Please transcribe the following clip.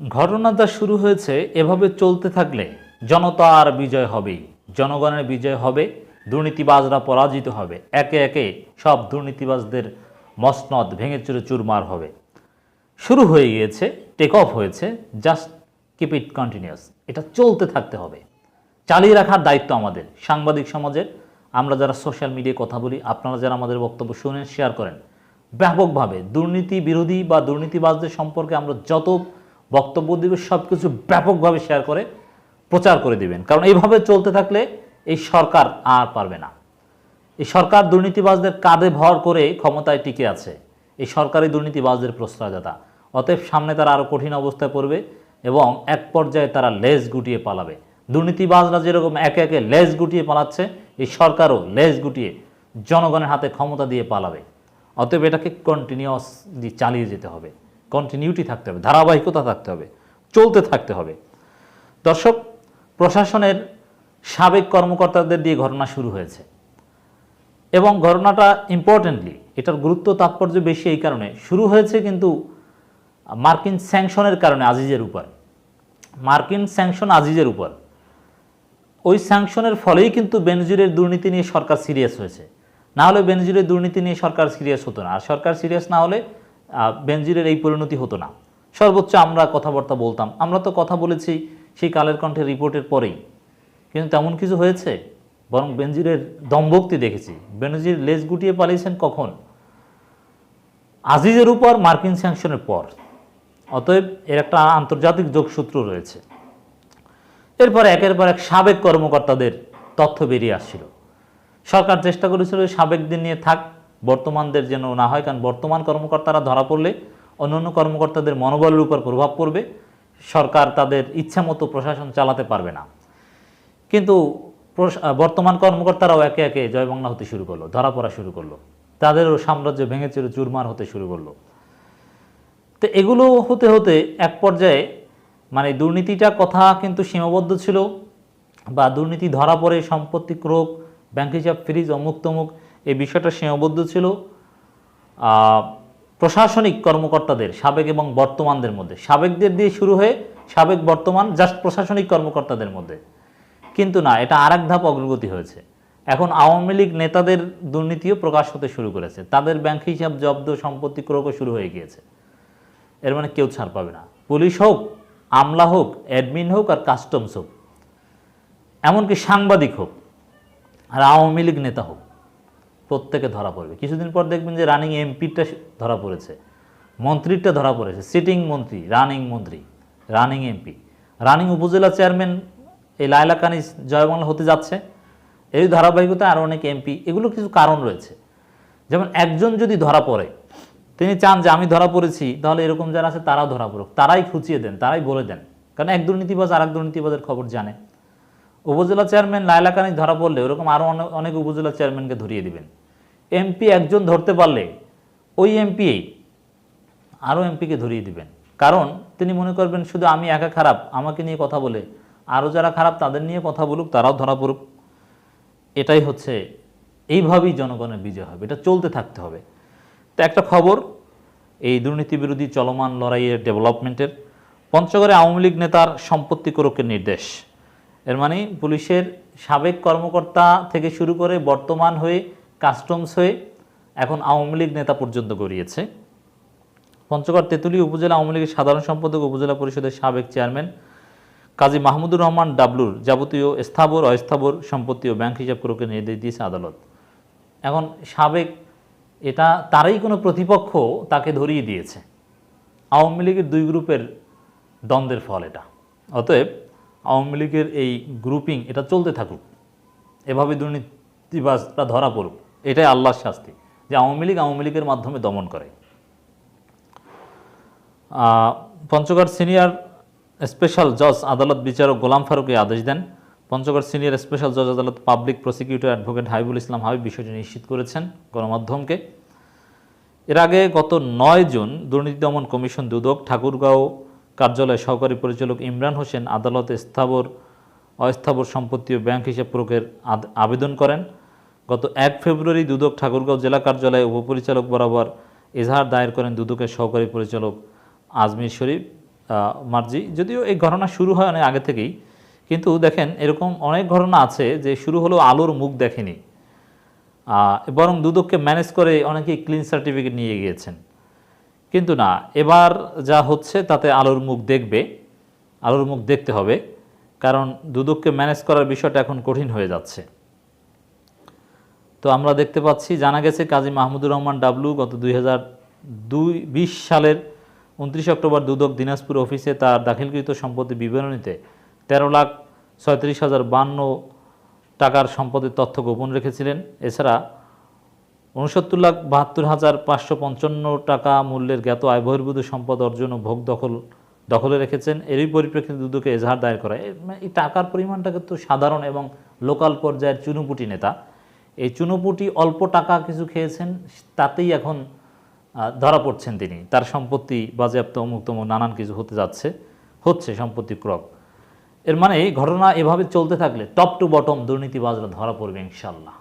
ঘটনাটা শুরু হয়েছে এভাবে চলতে থাকলে জনতার বিজয় হবেই জনগণের বিজয় হবে, দুর্নীতিবাজরা পরাজিত হবে, একে একে সব দুর্নীতিবাজদের মসনদ ভেঙে চুরে চুরমার হবে। শুরু হয়ে গিয়েছে টেক অফ হয়েছে জাস্ট কিপ ইট কন্টিনিউয়াস এটা চলতে থাকতে হবে। চালিয়ে রাখার দায়িত্ব আমাদের, সাংবাদিক সমাজের। আমরা যারা সোশ্যাল মিডিয়ায় কথা বলি, আপনারা যারা আমাদের বক্তব্য শুনেন শেয়ার করেন। ব্যাপকভাবে দুর্নীতি বিরোধী বা দুর্নীতিবাজদের সম্পর্কে আমরা যত বক্তব্য দিব সব কিছু ব্যাপকভাবে শেয়ার করে, প্রচার করে দিবেন। কারণ এইভাবে চলতে থাকলে এই সরকার আর পারবে না। এই সরকার দুর্নীতিবাজদের কাঁধে ভর করে ক্ষমতায় টিকে আছে। এই সরকারি দুর্নীতিবাজদের প্রশ্রয়দাতা। অতএব সামনে তারা আরও কঠিন অবস্থায় পড়বে এবং এক পর্যায়ে তারা লেজ গুটিয়ে পালাবে। দুর্নীতিবাজরা যেরকম একে একে লেজ গুটিয়ে পালাচ্ছে, এই সরকারও লেজ গুটিয়ে জনগণের হাতে ক্ষমতা দিয়ে পালাবে। অতএব এটাকে কন্টিনিউয়াসলি চালিয়ে যেতে হবে। কন্টিনিউটি থাকতে হবে, ধারাবাহিকতা থাকতে হবে, চলতে থাকতে হবে। দর্শক, প্রশাসনের সাবেক কর্মকর্তাদের দিয়ে ঘটনা শুরু হয়েছে। এবং ঘটনাটা ইম্পর্টেন্টলি এটার গুরুত্ব তাৎপর্য বেশি এই কারণে, শুরু হয়েছে কিন্তু মার্কিন স্যাংশনের কারণে আজিজের উপর। মার্কিন স্যাংশন আজিজের উপর। ওই স্যাংশনের ফলেই কিন্তু বেনজিরের দুর্নীতি নিয়ে সরকার সিরিয়াস হয়েছে। না হলে বেনজিরের দুর্নীতি নিয়ে সরকার সিরিয়াস হতো না। আর সরকার সিরিয়াস না হলে বেনজিরের এই পরিণতি হতো না। সর্বোচ্চ আমরা কথাবার্তা বলতাম। আমরা তো কথা বলেছি সেই কালের কণ্ঠে রিপোর্টের পরেই। কিন্তু তেমন কিছু হয়েছে? বরং বেনজিরের দমভক্তি দেখেছি। বেনজির লেজ গুটিয়ে পালিয়েছেন কখন? আজিজের উপর, মার্কিন স্যাংশনের পর। অতএব এর একটা আন্তর্জাতিক যোগসূত্র রয়েছে। এরপর একের পর এক সাবেক কর্মকর্তাদের তথ্য বেরিয়ে আসছিল। সরকার চেষ্টা করেছিল সাবেকদের নিয়ে থাক বর্তমানদের যেন না হয়, কারণ বর্তমান কর্মকর্তারা ধরা পড়লে অন্যান্য কর্মকর্তাদের মনোবলের উপর প্রভাব পড়বে। সরকার তাদের ইচ্ছামতো প্রশাসন চালাতে পারবে না। কিন্তু বর্তমান কর্মকর্তারাও একে একে জয় বাংলা হতে শুরু করল, ধরা পড়া শুরু করল। তাদেরও সাম্রাজ্য ভেঙে চুরে চুরমার হতে শুরু করল। তো এগুলো হতে হতে এক পর্যায়ে মানে দুর্নীতিটা কথা কিন্তু সীমাবদ্ধ ছিল, বা দুর্নীতি ধরা পড়ে, সম্পত্তি ক্রোক ব্যাংক হিসাব ফ্রিজ অমুক তমুক এই বিষয়টা সীমাবদ্ধ ছিল। প্রশাসনিক কর্মকর্তাদের, সাবেক এবং বর্তমানদের মধ্যে। সাবেকদের দিয়ে শুরু হয়ে সাবেক, বর্তমান জাস্ট প্রশাসনিক কর্মকর্তাদের মধ্যে। কিন্তু না, এটা আরেক ধাপ অগ্রগতি হয়েছে। এখন আওয়ামী লীগ নেতাদের দুর্নীতিও প্রকাশ হতে শুরু করেছে। তাদের ব্যাংক হিসাব, জব্দ, সম্পত্তি ক্রোকও শুরু হয়ে গিয়েছে। এর মানে কেউ ছাড় পাবে না। পুলিশ হোক, আমলা হোক, অ্যাডমিন হোক আর কাস্টমস হোক, এমনকি সাংবাদিক হোক, আর আওয়ামী লীগ নেতা হোক। প্রত্যেকে ধরা পড়বে। কিছুদিন পর দেখবেন যে রানিং এমপিটা ধরা পড়েছে। মন্ত্রীরটা ধরা পড়েছে। সিটিং মন্ত্রী রানিং মন্ত্রী running MP running upazila chairman এই লায়লা কানিস জয়বাংলা হতে যাচ্ছে। এই ধারাবাহিকতায় আরও অনেক এমপি এগুলো কিছু কারণ রয়েছে। যেমন একজন যদি ধরা পড়ে, তিনি চান যে আমি ধরা পড়েছি, তাহলে এরকম যারা আছে তারাও ধরা পড়ুক। তারাই খুঁচিয়ে দেন, তারাই বলে দেন। কারণ এক দুর্নীতিবাজ আর এক দুর্নীতিবাজের খবর জানে। উপজেলা চেয়ারম্যান লায়লা কানিস ধরা পড়লে ওরকম আরও অনেক অনেক উপজেলা চেয়ারম্যানকে ধরিয়ে দিবেন। এমপি একজন ধরতে পারলে ওই এমপি আরও এমপিকে ধরিয়ে দিবেন। কারণ তিনি মনে করবেন শুধু আমি একা খারাপ, আমাকে নিয়ে কথা বলে আরও যারা খারাপ তাদের নিয়ে কথা বলুক, তারাও ধরা পড়ুক। এটাই হচ্ছে, এইভাবেই জনগণের বিজয় হবে, এটা চলতে থাকতে হবে। তো একটা খবর, এই দুর্নীতি বিরোধী চলমান লড়াইয়ের ডেভেলপমেন্টের, পঞ্চগড়ে আওয়ামী লীগ নেতার সম্পত্তি করকের নির্দেশ। এর মানে পুলিশের সাবেক কর্মকর্তা থেকে শুরু করে বর্তমান হয়ে কাস্টমস হয়ে এখন আওয়ামী লীগ নেতা পর্যন্ত গড়িয়েছে। পঞ্চগড় তেঁতুলি উপজেলা আওয়ামী লীগের সাধারণ সম্পাদক উপজেলা পরিষদের সাবেক চেয়ারম্যান কাজী মাহমুদুর রহমান ডাবলুর যাবতীয় স্থাবর, অস্থাবর সম্পত্তি ও ব্যাংক হিসাব করকে নির্দেশ দিয়েছে আদালত। এখন সাবেক এটা তারই কোনো প্রতিপক্ষ তাকে ধরিয়ে দিয়েছে। আওয়ামী লীগের দুই গ্রুপের দ্বন্দ্বের ফল এটা। অতএব আওয়ামী লীগের এই গ্রুপিং এটা চলতে থাকুক। এভাবে দুর্নীতিবাজরা ধরা পড়ুক, এটাই আল্লাহর শাস্তি। যে আওয়ামী লীগ আওয়ামী লীগের মাধ্যমে দমন করে। পঞ্চগড় সিনিয়র স্পেশাল জজ আদালত বিচারক গোলাম ফারুক এই আদেশ দেন। পঞ্চগড় সিনিয়র স্পেশাল জজ আদালত public prosecutor advocate Habibul Islam Habib বিষয়টি নিশ্চিত করেছেন গণমাধ্যমকে। এর আগে গত নয় জুন দুর্নীতি দমন কমিশন দুদক, ঠাকুরগাঁও কার্যালয় সহকারী পরিচালক ইমরান হোসেন আদালতে স্থাবর, অস্থাবর সম্পত্তি ও ব্যাংক হিসাব প্রকের আবেদন করেন। গত এক ফেব্রুয়ারি দুদক ঠাকুরগাঁও জেলা কার্যালয়ে উপপরিচালক বরাবর এজাহার দায়ের করেন দুদকের সহকারী পরিচালক আজমির শরীফ মার্জি। যদিও এই ঘটনা শুরু হয় অনেক আগে থেকেই, কিন্তু দেখেন এরকম অনেক ঘটনা আছে যে শুরু হলেও আলোর মুখ দেখেনি। বরং দুদককে ম্যানেজ করে অনেকেই ক্লিন সার্টিফিকেট নিয়ে গিয়েছেন। কিন্তু না, এবার যা হচ্ছে তাতে আলোর মুখ দেখবে, আলোর মুখ দেখতে হবে, কারণ দুদককে ম্যানেজ করার বিষয়টা এখন কঠিন হয়ে যাচ্ছে। তো আমরা দেখতে পাচ্ছি, জানা গেছে কাজী মাহমুদুর রহমান ডাবলু গত দুই সালের উনত্রিশ অক্টোবর দুদক দিনাজপুর অফিসে তার দাখিলকৃত সম্পত্তি বিবরণীতে তেরো লাখ ছয়ত্রিশ হাজার বান্ন টাকার সম্পদের তথ্য গোপন রেখেছিলেন। এছাড়া উনসত্তর লাখ বাহাত্তর হাজার পাঁচশো পঞ্চান্ন টাকা মূল্যের জ্ঞাত আয় বহির্ভূত সম্পদ অর্জন ও ভোগ দখল, দখলে রেখেছেন। এরই পরিপ্রেক্ষিতে দুদকে এজাহার দায়ের করা এই- মানে টাকার পরিমাণটা কিন্তু সাধারণ এবং লোকাল পর্যায়ের চুনুপুটি নেতা। এই চুনুপুটি অল্প টাকা কিছু খেয়েছেন, তাতেই এখন ধরা পড়ছেন তিনি। তার সম্পত্তি বাজেয়াপ্ত অমুক তমুক নানান কিছু হতে যাচ্ছে, হচ্ছে সম্পত্তি ক্রক। এর মানে এই ঘটনা এভাবে চলতে থাকলে টপ টু বটম দুর্নীতিবাজরা ধরা পড়বে ইনশাল্লাহ